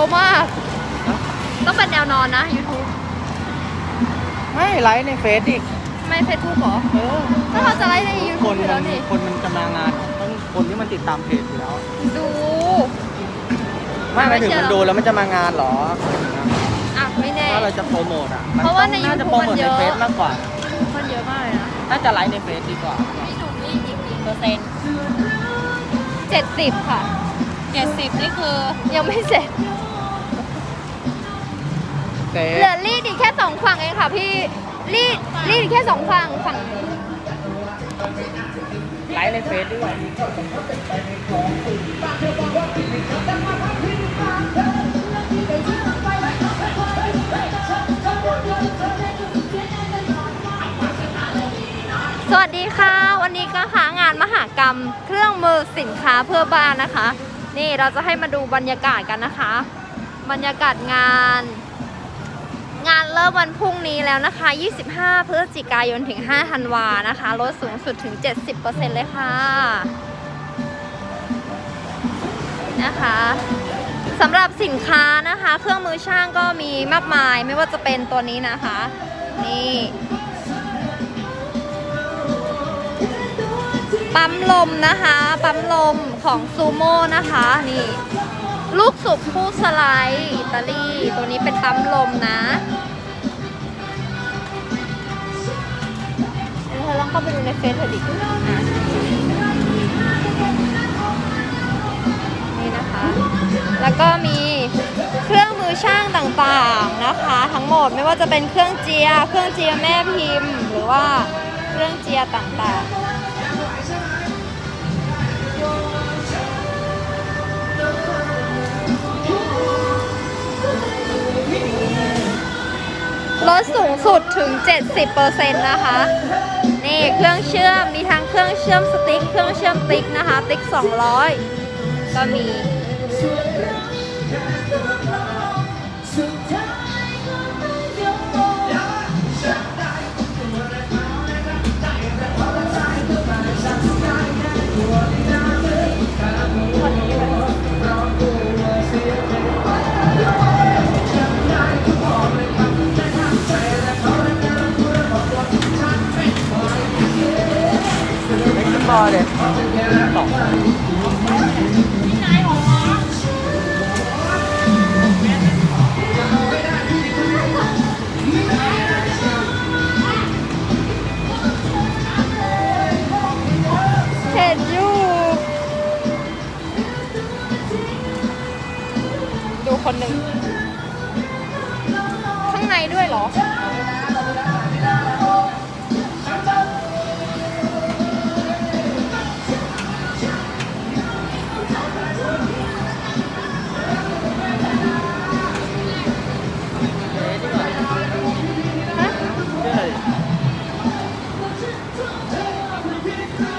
วมาก ต้องเป็นแนวนอนนะ YouTube ไม่ไลฟ์ในเฟซดิไม่เฟซบุ๊กเหรอเออถ้าเราจะไลฟ์ใน ค YouTube นอยู่มัแล้วนนี่คนมันจะมางานต้องคนที่มันติดตามเพจอยู่แล้วดู ไม่หมายถึงไม่เชื่อ มันดูแล้วมันจะมางานเหรออะไม่แน่ ถ้าเราจะโปรโมทอะมัเพราะว่าในต้องน่าจะ YouTube โปรโมทมันเยในอะ เฟซมากกว่า คนเยอะมากเลยนะน่าจะไลฟ์ในเฟซดีกว่า พี่หนุ่มนี่อีกกี่เปอร์เซ็นต์เจ็ดสิบค่ะ เจ็ดสิบนี่คือยังไม่เสร็จ เฟเหลืซอรีดอีกแค่สองฝั่งเองค่ะพี่รีดรีดอีกแค่สองฝั่งฝั่งไลฟ์ในเฟซด้วยสวัสดีค่ะ วันนี้ก็หางานมหากรรม เครื่องมือสินค้าเพื่อบ้านนะคะ นี่เราจะให้มาดูบรรยากาศกันนะคะ บรรยากาศงาน งานเริ่มวันพรุ่งนี้แล้วนะคะ 25 พฤศจิกายนถึง 5 ธันวานะคะ ลดสูงสุดถึง 70%เลยค่ะ นะคะสำหรับสินค้านะคะ เครื่องมือช่างก็มีมากมายไม่ว่าจะเป็นตัวนี้นะคะ นี่ปั๊มลมนะคะ ปั๊มลมของซูโม่นะคะ นี่ ลูกสูบคู่สไลด์อิตาลีตัวนี้เป็นปั๊มลมนะเธอลองเข้าไปดูในเฟซเธอดิอนี่นะคะ แล้วก็มีเครื่องมือช่างต่างๆนะคะ ทั้งหมดไม่ว่าจะเป็นเครื่องเจีย เครื่องเจียแม่พิมพ์ หรือว่าเครื่องเจียต่างๆ ลดสูงสุดถึง 70%นะคะ นี่เครื่องเชื่อม มีทั้งเครื่องเชื่อมสติ๊ก เครื่องเชื่อมติ๊กนะคะ ติ๊ก 200 ก็มี อเลยสดูดูคนหนึ่งข้างในด้วยเหรอ Hey, we get.